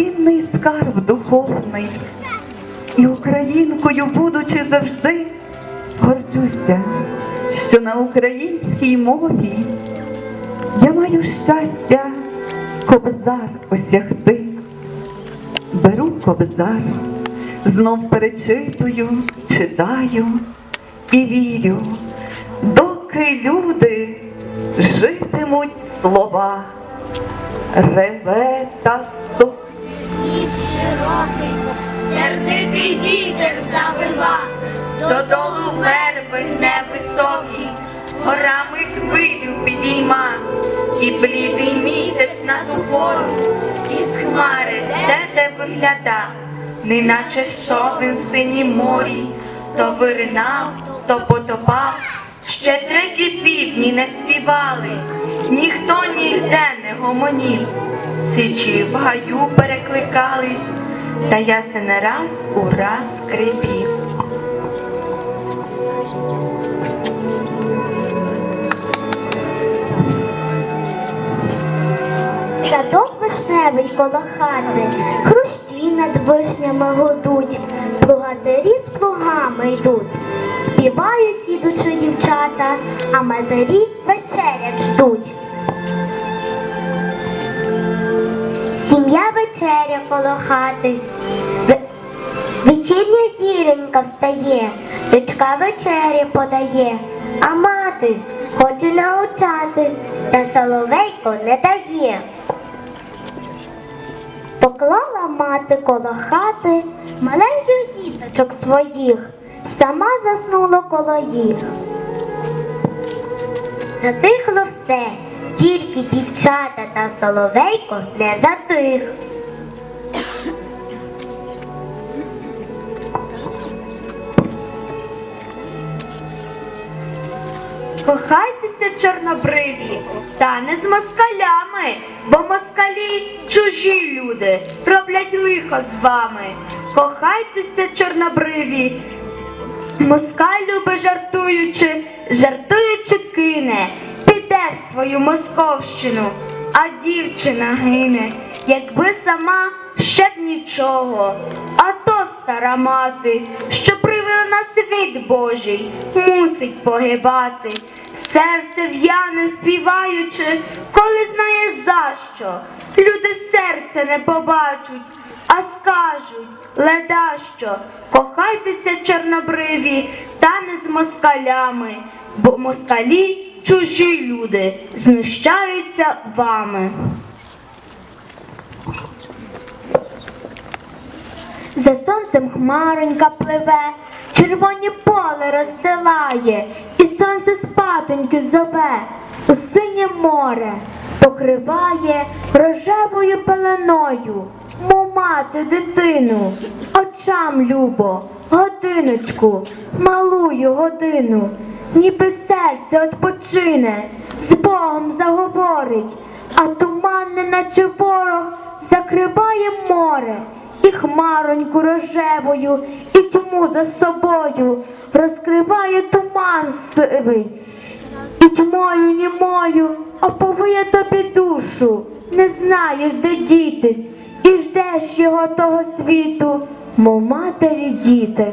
безцінний скарб духовний. І українкою, будучи завжди, горджуся, що на українській мові я маю щастя кобзар осягти. Беру кобзар, знов перечитую, читаю і вірю, доки люди житимуть слова, реве та стук. Широкий, сердитий вітер завива, додолу верби гне високі, горами хвилю підійма, і блідий місяць на ту із хмари де де вигляда, неначе човен в синім морі, то виринав, то потопав. Ще треті півдні не співали, ніхто ніде не гомонів. Сичі в гаю перекликались, та я се не раз у раз скрипів. Садок вишневий коло хати, хрущі над вишнями гудуть, плугатирі з плугами йдуть. Співають ідучи дівчата, а матері вечерять ждуть. Сім'я вечеря коло хати. Вечірня зіронька встає, дочка вечері подає, а мати хоче научати, та соловейко не дає. Поклала мати коло хати маленьких діточок своїх, сама заснула коло їх. Затихло все, тільки дівчата та соловейко не затих. Кохайтеся, чорнобриві, та не з москалями, бо москалі чужі люди, роблять лихо з вами. Кохайтеся, чорнобриві, москаль любе жартуючи, жартуючи свою московщину, а дівчина гине, якби сама ще б нічого. А то стара мати, що привела на світ Божий, мусить погибати. Серце в'яне співаючи, коли знає за що. Люди серце не побачать, а скажуть, леда що, кохайтеся чорнобриві, та не з москалями, бо москалі чужі люди знущаються вами. За сонцем хмаронька пливе, червоні поле розстилає, і сонце спатоньки зове, у синє море покриває рожевою пеленою, мов мати дитину, очам любо, годиночку, малую годину, ніби серце odpoczyне, з Богом заговорить, а туман, наче ворог, закриває море. І хмароньку рожевою, і тьму за собою розкриває туман сивий, і тьмою німою оповує тобі душу, не знаєш, де дітись, і ждеш його того світу, мов матері діти.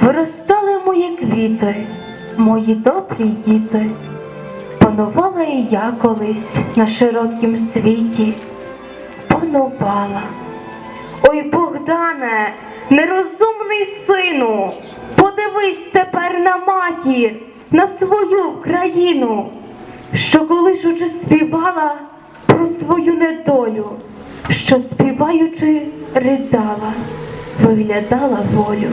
Виростали мої квіти, мої добрі діти, панувала і я колись на широкім світі, панувала. Ой, Богдане, нерозумний сину, подивись тепер на матір, на свою країну, що коли уже співала про свою недолю, що співаючи ридала, виглядала волю.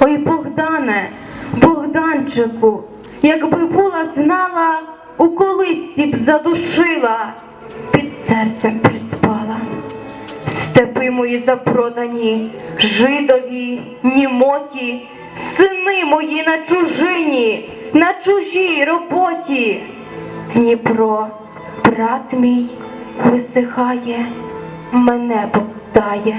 Ой, Богдане, Богданчику, якби була знала, у колисці б задушила, під серцем приспала. степи мої запродані, жидові, німоті, сини мої на чужині, на чужій роботі. Дніпро, брат мій, висихає, мене повтає,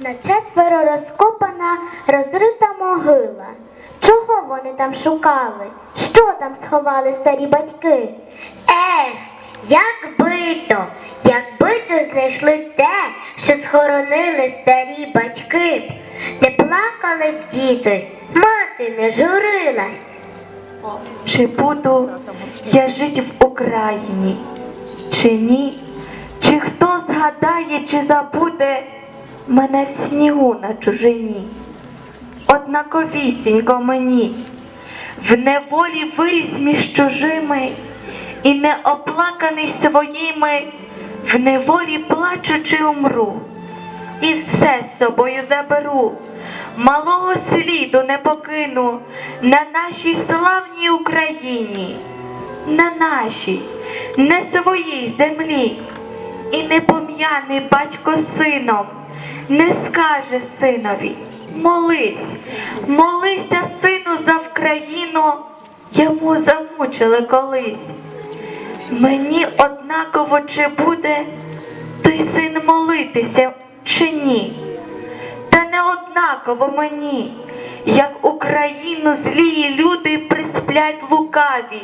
На четверо розкопана, розрита могила. Чого вони там шукали? Що там сховали старі батьки? Ех, якби то, якби то знайшли те, що схоронили старі батьки, не плакали б діти, мати не журилась. Чи буду я жить в Україні, чи ні? Чи хто згадає, чи забуде мене в снігу на чужині? Однаковісінько мені, в неволі виріс між чужими, і не оплаканий своїми, в неволі плачучи умру, і все з собою заберу, малого сліду не покину на нашій славній Україні, на нашій, не своїй землі, і не пом'яний батько сином, не скаже синові, молись, молися, сину, за Вкраїну, йому замучили колись. Мені однаково чи буде той син молитися чи ні. Та не однаково мені, як Україну злії люди присплять лукаві,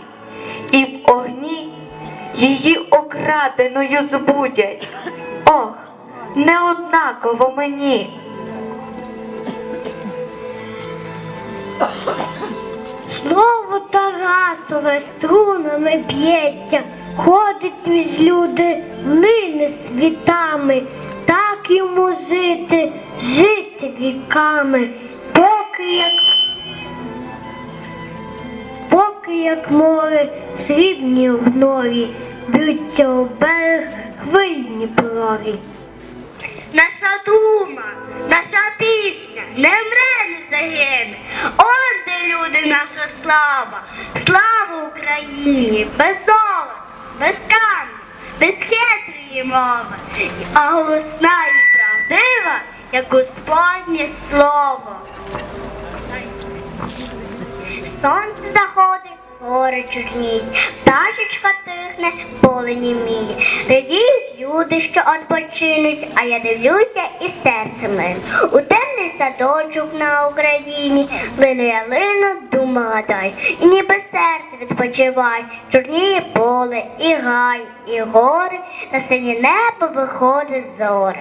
і в огні її окраденою збудять. Ох, не однаково мені. Слово Тарасове струнами б'ється, ходить між люди, лине світами, так йому жити, жити віками, поки як, поки як море срібні в б'ються у берег хвильні прові. Наша дума, наша пісня не мре, не загине. Он де люди, наша слава, слава Україні, без золота, без камінь, без хитрої мови, а голосна і правдива, як Господнє слово. Сонце заходить, гори чорніють, пташечка тихне, поле німіє. Радіють люди, що відпочинуть, а я дивлюся і серце мене. У темний садочок на Україні, лину ялину, думала дай, і ніби серце відпочивай, чорніє поле, і гай, і гори, на синє небо виходить зори.